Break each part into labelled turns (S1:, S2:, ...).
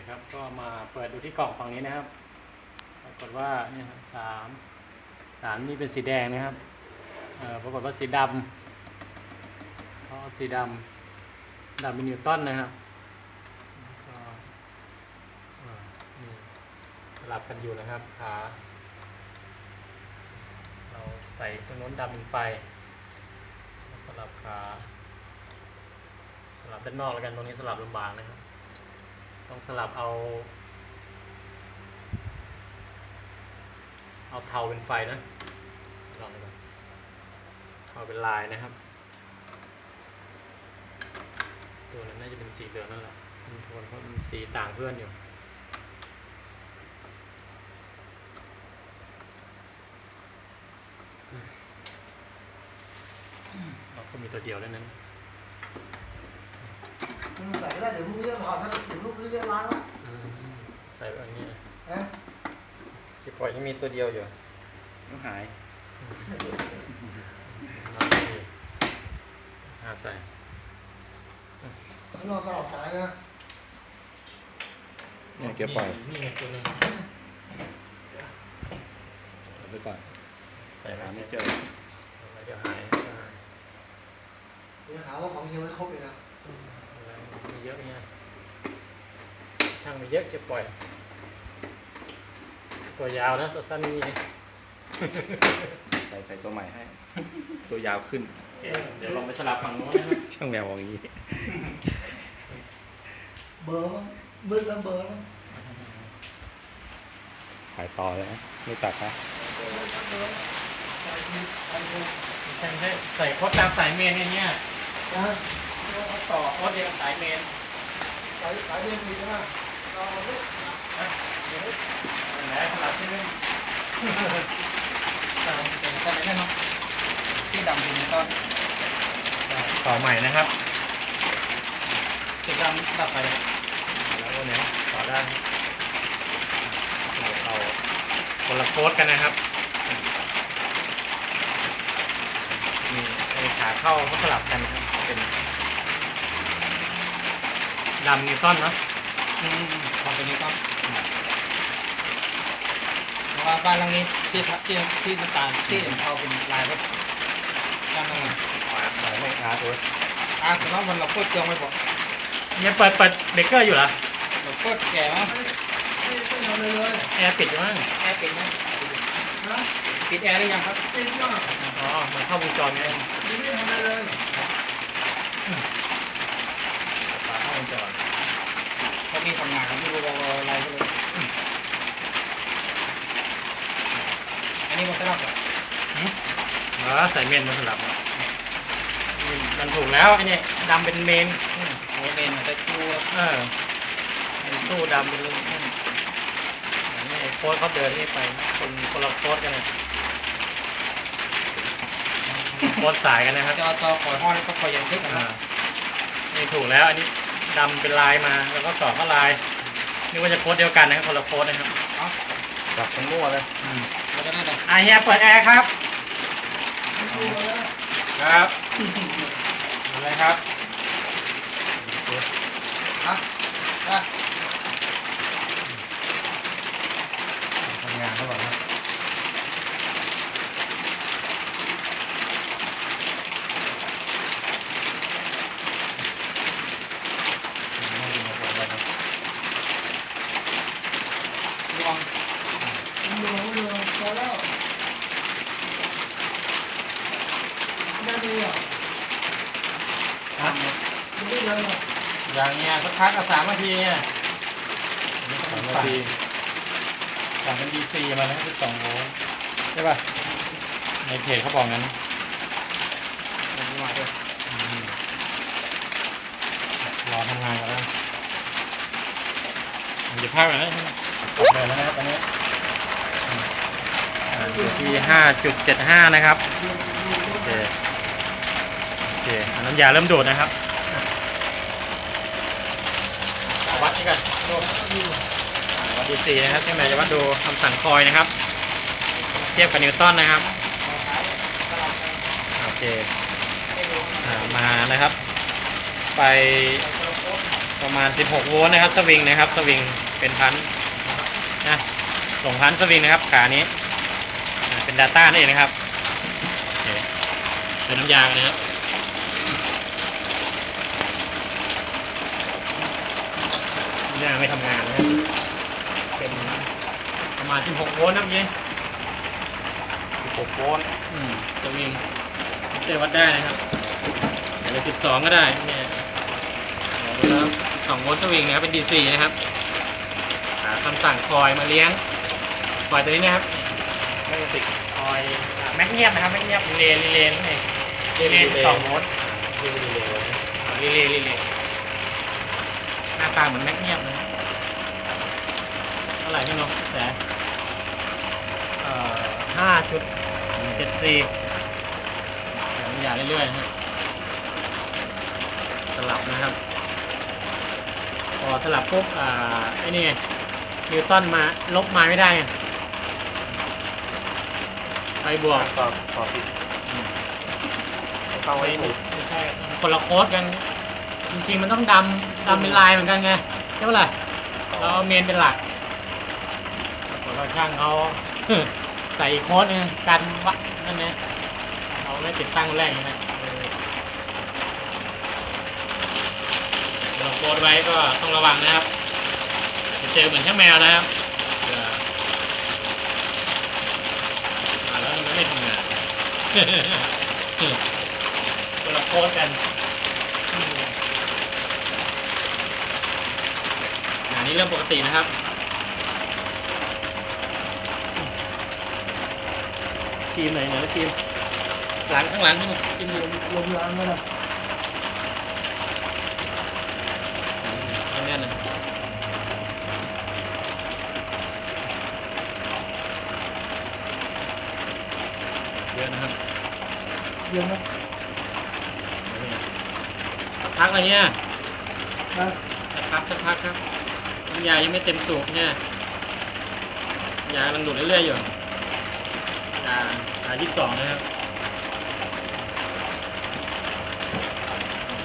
S1: คครับ ก็มาเปิดดูที่กล่องฝั่งนี้นะครับ ปรากฏว่าเนี่ยสามสามนี่เป็นสีแดงนะครับเอ่อปรากฏว่าสีดำก็สีดำดำเป็นนิวตันนะครับก็นี่สลับกันอยู่นะครับขาเราใส่ตรงโน้นดำเป็นไฟ สลับขา สลับด้านนอกแล้วกันตรงนี้สลับลำบากนะครับ ต้องสลับเอา เอาเทาเป็นไฟนะลองดูก่อนเทาเป็นลายนะครับ ตัวนั้นน่าจะเป็นสีเหลืองนั่นแหละมันโทนเพราะมันสีต่างเพื่อนอยู่เราก็มีตัวเดียวแล้วนั้น
S2: มึงใส่ก็ได้เดี๋ยวมึงจะถอดนะเดี๋ยวมึงจะล้างนะ
S1: ใส่แบบนี้นะ
S2: ฮะ
S1: ที่ปล่อยยังมีตัวเดียวอยู่
S3: ต้องหาย
S1: เอาดีหาใส่
S2: มึงรอสลับสายนะ
S3: เนี่ยเกียร์ปล่อย
S1: นี่ไงตัวนึง
S3: เอาไปก่อน
S1: ใส่
S3: หา
S1: มา
S3: ไม่
S1: ไม่
S3: เจ
S1: เจ
S3: อ
S1: อเดี๋ยวหาย
S2: เดี๋ยวหาว่าของเฮียไม่ครบเลยนะ
S1: มี เยอะไงช่างมีเยอะจะปล่อย ตัวยาวนะตัวสั้นไม่มี
S3: ใส่ใส่ตัวใหม่ให้ ตัวยาวขึ้น
S1: เดี๋ยวลองไปสลับฝั่งโน้นนะครับ
S3: ช่างแมวบอกอย่างนี้
S2: เบอร์มั้งมืดแล้วเบอร์มั้ง
S3: ขายต่อเลยนะไม่ตัดนะ
S1: ใช่ใช่ใส่โคตรตามสายเมนเนี่ยเนี่ ย
S2: นะ
S1: ต่อโคตรเดียวกับสายเมน
S2: สายสายเรียนดีใช่ไหมเราเอาไว้
S1: ไหนสลับใช่ไหมเป็นสั้นแน่นอน
S4: ที่ดำเป็นต้น
S1: ต่อใหม่นะครับ
S4: สีดำดับไป
S1: แล้ววันนี้ต่อได้เราเอาคนละโค้ดกันนะครับนี่ขาเข้าเขาสลับกันนะครับเป็น ดำนิวตันเนาะ
S4: อืมขอเป็นนี้ก็เพราะว่าบ้านหลังนี้ที่ทับที่ที่น้ำตาลที่เห็นเขาเป็นลายรถด้านนั้นนะ
S1: หลายไม่ขาตัว
S4: อะแต่ว่ามันเราพูดเจียงไม่พอ
S1: เนี่ยเปิดเปิดเบรกเกอร์อยู่เหรอ
S4: เราพูดแก่มั้ง
S2: ไม่ไม่ทำอะไรเลย
S1: แอร์ปิดอยู่มั้ง
S4: แอร์ปิดไหม
S2: นะ
S4: ปิดแอร์ได้ยังครับ
S2: ติดมาก
S1: อ๋อมันเข้าวงจรไง
S2: ยังไม่ทำอะไรเลย
S1: ฝาเข้าวงจร
S4: พวกนี้ทำงานไม่รู้ว่าอะไรก็เลยอันนี้มันสลับเหรอ
S1: อ๋อใส่เมนมาสลับเนี่ยนี่มันถูกแล้วไอ้เนี่ยดำเป็นเมน
S4: อืมโอ้เมนมันจะจู
S1: เออเป็นตู้ดำเป็นเรื่องอืมอันนี้ไอ้โค้ดเขาเดินนี่ไปคนคนละโค้ดกันเลยโค้ดสายกันนะครับ
S4: จอจอคอยห้อนก็คอยยังทึกนะ
S1: อ่านี่ถูกแล้วอันนี้ ดำเป็นลายมา แล้วก็ต่อเข้าลายนึกว่าจะโค้ดเดียวกันนะครับคนละโค้ดนะครับ
S3: จับทั้งมั่วเลย
S1: อืม
S4: แล้วก็นั่นแหละ
S1: อะเฮียเปิดแอร์ครับ
S2: ไม่ดูแล้ว
S1: ครับอะไรครับ
S4: ฮะอะ
S1: ทำงานเขาบอกครับไม่ดีมาบอกเลยครับ
S4: ลวง
S2: มึงดูมึงดูพอ แล้วได้ดีอะ
S1: ฮะ
S2: มึงได้เลยอะ
S1: อย่างเนี้ยสักพักก็สามนาทีเนี่ยนี่ก็
S3: สาม
S1: เป็น
S3: นา
S1: สั่ง
S3: ที
S1: สั่งเป็นดีซีมานะที่สองโวลต์ใช่ป่ะ ในเพจเขาบอกงั้น
S4: ผมมาด้วย
S1: อืมรอทำงานกันแล้วมันจะพากไปนะเดินแล้วนะครับตอนนี้ อยู่ที่ห้าจุดเจ็ดห้านะครับ โอเค โอเคอันน้ำยาเริ่มดูดนะครับเอาวัดนี่กันดูอ่าวัดดีซีนะครับที่แม่จะวัดดูคำสั่งคอยนะครับ เทียบกับนิวตันนะครับ โอเคอ่ามานะครับ ไปประมาณ 16 โวลต์นะครับ สวิงนะครับ สวิงเป็นพันนะส่งพันสวิงนะครับ ขานี้ เป็น Data นั่นเองนะครับโอเคเป็นน้ำยางนะครับน้ำยางไม่ทำงานนะครับเป็นประมาณ 16 โวลต์นะเมื่อกี้16โวลต์อืมสวิงเจวัดได้นะครับอาจจะ12 ก็ได้เนี่ยเดี๋ยวดูนะครับ2โวลต์สวิงนะครับเป็น DC นะครับหาคำสั่งคอยมาเลี้ยงคอยตัวนี้นะครับก็จะติดคอยแมก เนียมนะครับแมกเนียมรีเลย์รีเลย์นั่นเองรีเลย์12โวลต์รีเลย์รีเลย์รีเลย์รีเลย์หน้าตาเหมือนแมกเนียมนะเท่าไหร่พี่นกแสนเอ่อห้าจุดเจ็ดสี่แถมยาเรื่อยๆนะฮะสลับนะครับพอสลับปุ๊บอ่าไอ้นี่ไงนิวตันมาลบมาไม่ได้ ไงไปบวก
S3: ต่อต่อผิดเข้า
S1: ไม่
S3: ให้ถูก
S1: ไม่ใช่คนละโค้ดกัน จริงๆมันต้องดำดำเป็นลายเหมือนกันไงใช่ปะล่ะเราเอาเมนเป็นหลักปรากฏว่าช่างเขาใส่โค้ดไงกันวะนั่นไงเขาไม่ติดตั้งแรกใช่ไหมเออเราโค้ดไว้ก็ต้องระวังนะครับจะเจอเหมือนช่างแมวนะครับเผื่ออ่าแล้วมันไม่ทำงาน คนละโค้ดกันอืมอันนี้เริ่มปกตินะครับทีมไหนไหนทีมหลังข้างหลังที่มันทีมอยู่
S2: ลมล้างแล้วนะ
S1: อันนี้นะเยอะนะครับ
S2: เยังนะ
S1: เนี่ยสักพักอะไรเนี่ย
S2: นะ
S1: สักพักสักพักครับน้ำยายังไม่เต็มสูบเนี่ยยากำลังดูดเรื่อยๆอยู่ยาอ่ายี่สิบสองนะครับ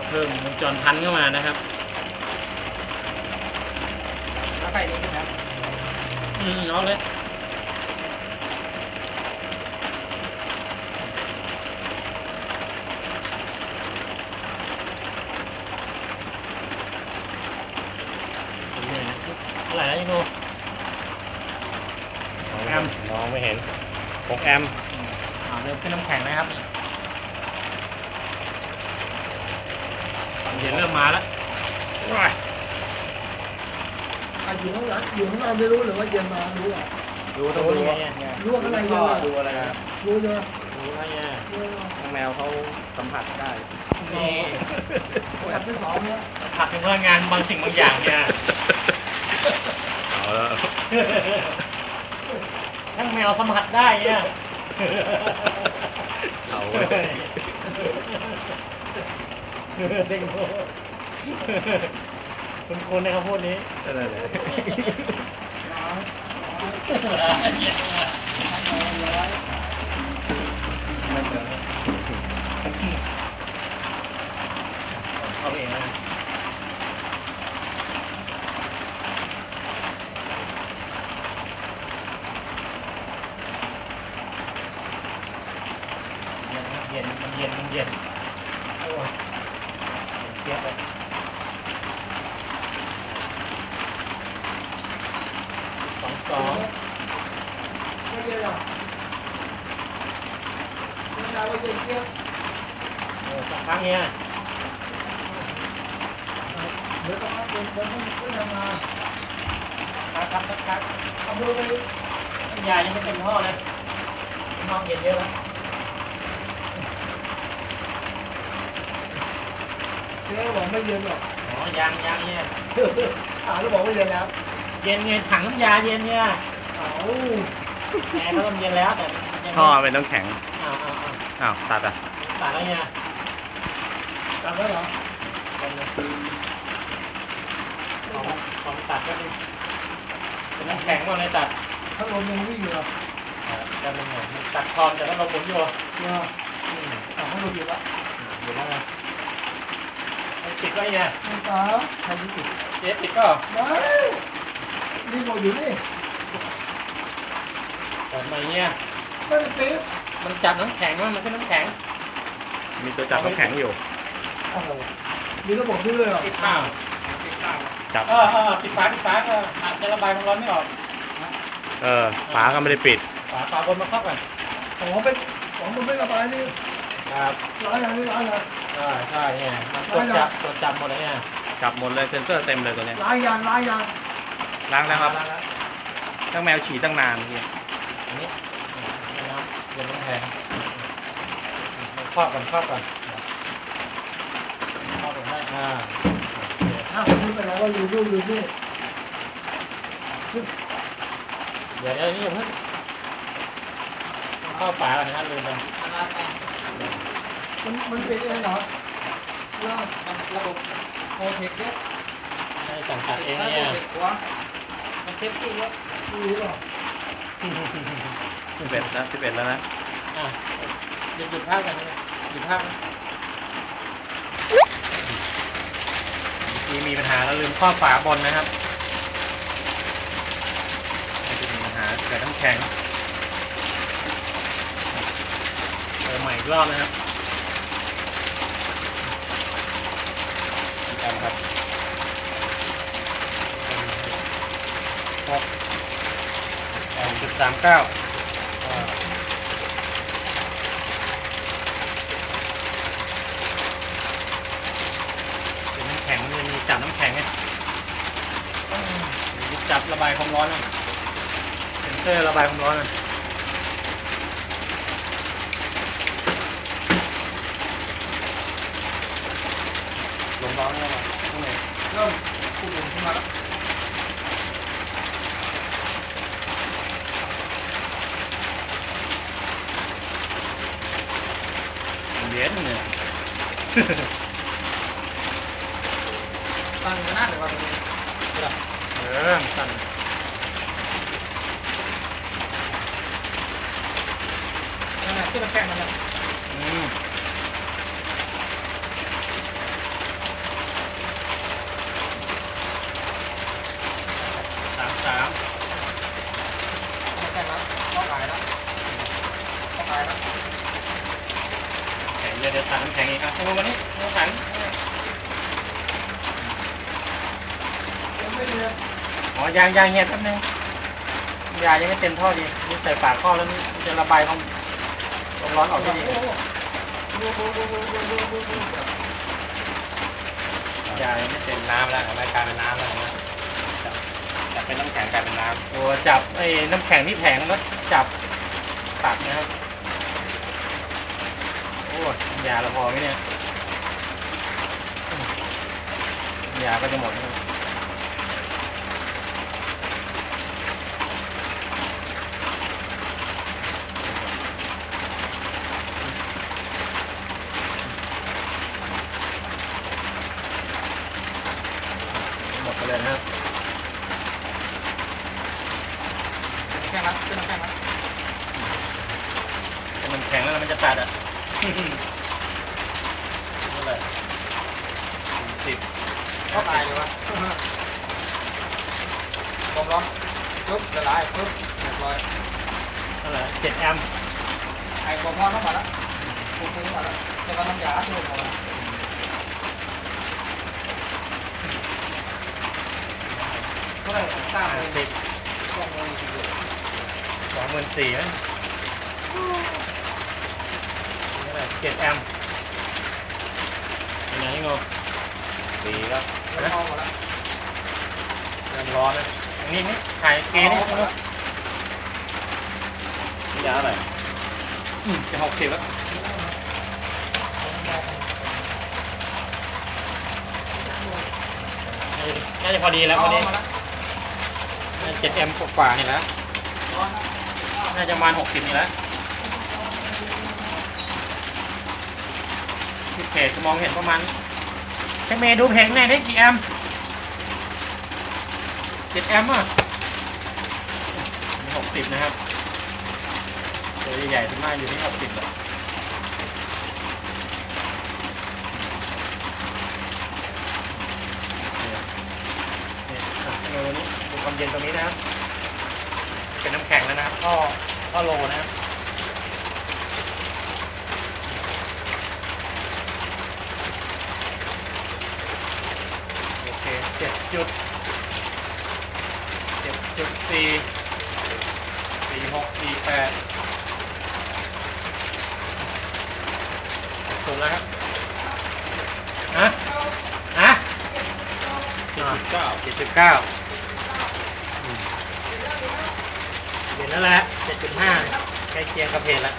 S1: เพิ่มวงจรพันเข้ามานะครับ
S4: แล้วไปนี้ครับ
S1: อืมเอาเลยเท่าไหร่แล้วพี่โน แอม
S3: มองไม่เห็น6 แอมป์
S1: อ่าเริ่มขึ้นน้ำแข็งนะครับความเย็นเริ่มมาแล้วว้าย
S2: อะอยู่ข้างหลังอยู่ข้างนอกไม่รู้หรือว่าเย็นมารู้อะ
S3: ดูต้องดู
S1: ไง
S3: ว่า
S1: เนี่ย
S2: รู้ว่าข้างในเย็
S3: ก็
S2: นอะ
S3: ดูอะไรนะ
S2: รู้ใช่ไหม
S1: รู้แล้วเนี่ย
S2: รู้ว่า
S3: น้องแมวเขาสัมผัสได้
S1: นี่
S2: ขับที่สองเนี่ย
S1: ผัดถึงพลังงานบางสิ่งบางอย่างเนี่ย
S3: เอาแล้ว
S1: ทั้งแมวสัมผัสได้เนี่ย
S3: เอา
S1: เด้งโง่คุณคุณนะครับพูดนี้
S3: ไรเลย
S1: เอาเองนะเย็นนะครับเย็นมันเย็นมันเย็นโอ้ยเย็นเทียบเลยสองสอง
S2: ไม่เย็นอะไม่ได้ว่าเย็นเทียบ
S1: เออสักพักเนี่ย
S2: เดี๋ยวต้องเย็นเดี๋ยวต้องขึ้นทำงาน
S1: พักครับสักพัก
S2: เอามือไป
S1: น้ำยายังไม่เต็มท่อเลยห้องเย็นเยอะแล้ว
S2: เจ๊บอกไม่เย็นหรอก
S1: อ๋อยางยางเนี่ย
S2: อ่าแล้วบอกว่าเย็นแล้ว
S1: เย็นไงถังน้ำยาเย็นเนี่ย
S2: เอา
S1: แอร์ก็เริ่มเย็นแล้วแต่ยัง
S3: ท่อ
S1: ไม่
S3: เป็นน้ำแข็ง
S1: อ้าวอ้าวอ้าว
S3: อ้าว ตัดอะ
S1: ตัดแล้วเนี่ย
S2: กลับแล้วเหรอ
S1: ของของตัดก็เป็นเป็ นน้ำแข็งหมดเลยตัด
S2: ถ้าลมยังวิ่งอยู่เหรอ
S1: จะเป็นเหมือนตัดคอมแต่ก็ลมหมุนอยู่
S2: เนี่ย
S1: อืม
S2: อ่าเขาลมอยู่แล้ว
S1: อยู่แล้วนะ
S2: ไอ้
S1: ปิดก็เนี่ย
S2: ไม่ตาใครที่ติด
S1: เจ๊ปิดก็
S2: ไม่นี่บอกอยู่นี่
S1: เปิดมาเนี่ย
S2: ไม่ได้ปิด
S1: มันจับน้ำแข็งมั้ยมันขึ้นน้ำแข็ง
S3: มีตัวจับน้ำแข็งอยู่
S2: อะไรมีระบบด้วยเหรอ
S1: ปิดข้าว
S3: จับ
S1: เออเออปิดฝาปิดฝาก็อาจจะระบายความร้อนไม่ออก
S3: เออฝาก็ไม่ได้ปิด
S1: ฝาฝาบนมาครอบก่อน
S2: ของเป็นของมันไม่ระบายนี่
S1: ครับ
S2: ร้ายอย่างนี้ร้ายอย่าง
S1: ใช่ใช่เนี่ยมันตรวจจับตรวจจับหมดเลยเนี่ย
S3: จับหมดเลยเซ็นเซอร์เต็มเลยตัวเนี้ย
S2: ร้ายอย่างร้ายอย่าง
S3: ล้างแล้วครับ
S1: ล้างแล้ว
S3: ตั้งแมวฉี่ตั้งนานเนี่ย
S1: อันนี้น้ำเย็นน้ำแข็งครอบก่อนครอบก่อนครอบก่อนได้อ่า
S2: ถ้าผมพูดไปแล้วว่าอยู่นู่นอยู่นี่
S1: เดี๋ยวเดี๋ยวนี้อย่าเพิ่งเข้าฝาก่อนนะครับลืมไป
S2: มันมันเป็นเองเหรอแล้ว
S4: ระบบโอเทคเนี่ย
S1: ให้สั่งตัดเอง
S4: ระ
S1: เนี่ย
S4: บบหัวมันเซฟตี้เยอะ
S2: รู้หรอ
S3: สิบเอ็ดแล้วสิบเอ็ดแล้วนะ
S1: อะหยุดหยุดภาพกันนะหยุดภาพนะ มีมีปัญหาแล้วลืมครอบฝาบนนะครับจะมีปัญหาเกิดน้ำแข็งเติมใหม่อีกรอบนะครับอีกอันครับหกสองจุดสามเก้า เป็นน้ำแข็งมัน จับน้ำแข็งไงมีจับระบายความร้อนอะเซนเซอร์ระบายความร้อนอะลมร้อนแล้วเหรอข้างใน
S4: เริ่มขุ่นขึ้นมาแล้ว
S1: เย็นเนี่ย
S4: ตั้งขนาดหรือว่าเป็น
S1: เออสั่น
S4: นั่นแหละที่มันแข็งมันเนี่ย
S1: อืมสามสาม
S4: มันแข็งแล้วต้องขายแล้วต้องขายแล้ว
S1: แข็งเดี๋ยวเดี๋ยวตัดน้ำแข็งอีกอะเอามานี่เอาขัน
S2: เรียน
S1: อ๋อยางยางเงียบแป๊บนึงยายังไม่เต็มท่อดีนี่ใส่ปากท่อแล้วนี่มันจะระบายความความร้อนออกได้ดียายังไม่เต็มน้ำแล้วอะไรกลายเป็นน้ำแล้วนะจับจับเป็นน้ำแข็งกลายเป็นน้ำตัวจับไอ้น้ำแข็งที่แผงแล้วจับตัดนะครับโอ้ยยาเราพอไหมเนี่ยยาก็จะหมดแล้ว หมดไปเลยนะครับ
S4: แข็งแล้วขึ้นแข็งแล้ว
S1: แต่มันแข็งแล้วมันจะตัดอะ เท่าไหร่สิบ
S4: ก็ตายเลยวะความร้อนปุ๊บละลายปุ๊บเรียบร้อย
S1: เท่าไหร่เจ็ดแอมป์
S4: ไอ้ความร้อนเข้ามาแล้วปุ๊บปุ๊บ มาแล้วแต่ว่าน้ำยาที่ลงมาแล้วเท่าไหร่สร้า
S1: สิบ
S4: สองเลยทีเดียว
S1: สองหมื่นสี่ไหมเท่าไหร่เจ็ดแอมป์เป็นไงพี่โง
S3: ดีแล้ว
S4: แล้วเข้ามาแล้ว
S1: เริ่มร้อนนะอันนี้นี่ถ่ายเกนี่พี่โง
S3: ยาอะไร
S1: อืมจะหกสิบแล้ว น่าจะพอดีแล้วพอดีเจ็ดแอมป์กว่าๆนี่แหละน่าจะประมาณหกสิบนี่แหละที่เพจมองเห็นประมาณเช็คเมย์ดูเพจไหนได้กี่แอมป์เจ็ดแอมป์อะหกสิบนะครับตัวใหญ่ๆที่มากอยู่ที่หกสิบอะ ดูนี่ดูความ เย็นตรงนี้นะครับเป็นน้ำแข็งแล้วนะครับท่อท่อโลนะครับโอเคเจ็ดจุดเจ็ดจุดสี่สี่หกสี่แปดสุดแล้วครับฮะฮะ
S3: เจ็ดจุดเก้า
S1: เจ็ดจุดเก้า เห็นแล้วแหละเจ็ดจุดห้าใกล้เคียงกับเพจแล้ว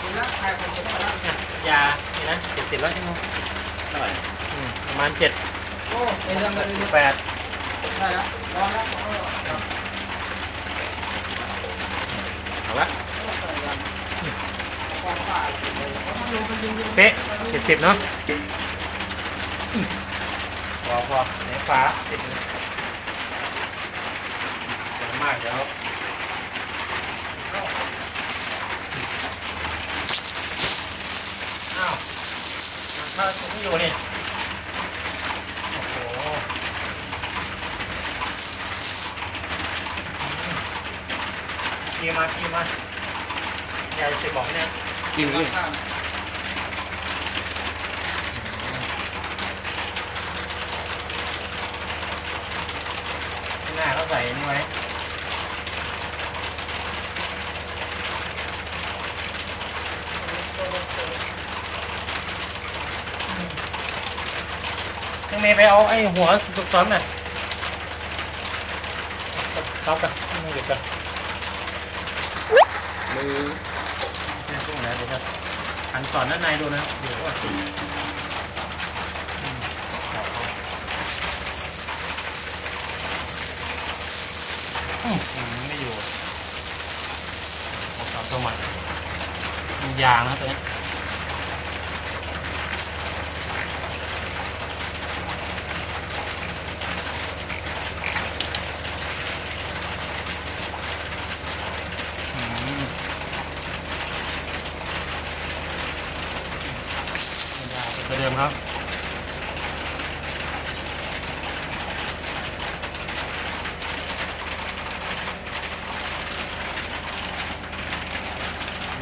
S2: คุณรักใครคนจะรัก
S1: อะยานี่นะเจ็ดสิบแล้วใช่ไหม
S3: เท่าไหร่
S1: อืมประมาณเจ็ด
S2: โอ้เป็นเรื่องอะไร
S1: แปด
S2: ได้แล้วร้อนแล้ว
S3: เอาละ
S1: เป๊ะเจ็ดสิบเนาะอืมพอพอไหนฟ้าติดเลยเดี๋ยวมากเดี๋ยวอ้าว ถ้าไม่อยู่นี่โอ้โหขี่มาขี่มาใหญ่สิบอกเนี่ย
S3: กินเลย
S1: ข้างหน้าเขาใส่นี่ไว้ยังเมย์ไปเอาไอ้ หัวสุกซ้อนน่ะท็อปกันม่หยุดกัน
S3: มือ
S1: เนี่ยพวกนี้เดี๋ยวจะหันสอนด้านในดูนะเดี๋ยวว่าไม่อยู่เอาตัวใหม่ยางนะตัวนี้อืม เดิมครับ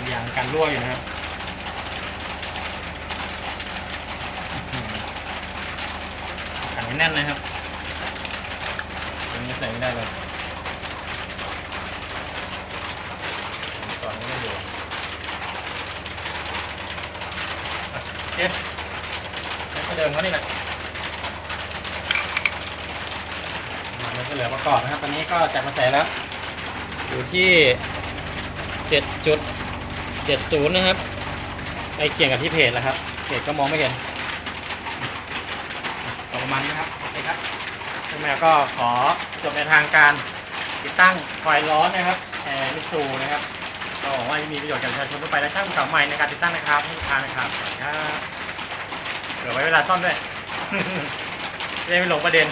S1: อย่างกันรั่วอยู่นะครับกันให้แน่นนะครับอันนี้ใส่ไม่ได้เลยสอนไม่ได้อยู่อะโอเค แล้วก็เดิมเขานี่แหละมันก็เหลือประกอบนะครับ ตอนนี้ก็จัดมาใส่แล้ว อยู่ที่7.70นะครับใกล้เคียงกับที่เพจแล้วครับ เพจก็มองไม่เห็นประมาณนี้นะครับ โอเคครับซึ่งแม่ก็ขอจบในทางการติดตั้งไฟร้อนนะครับแอร์มิซูนะครับก็หวังว่าจะมีประโยชน์กับประชาชนทั่วไปและช่างเก่าใหม่ในการติดตั้งนะครับให้ลูกค้านะครับสวัสดีครับ เหลือไว้เวลาซ่อมด้วย จะได้ไม่หลงประเด็น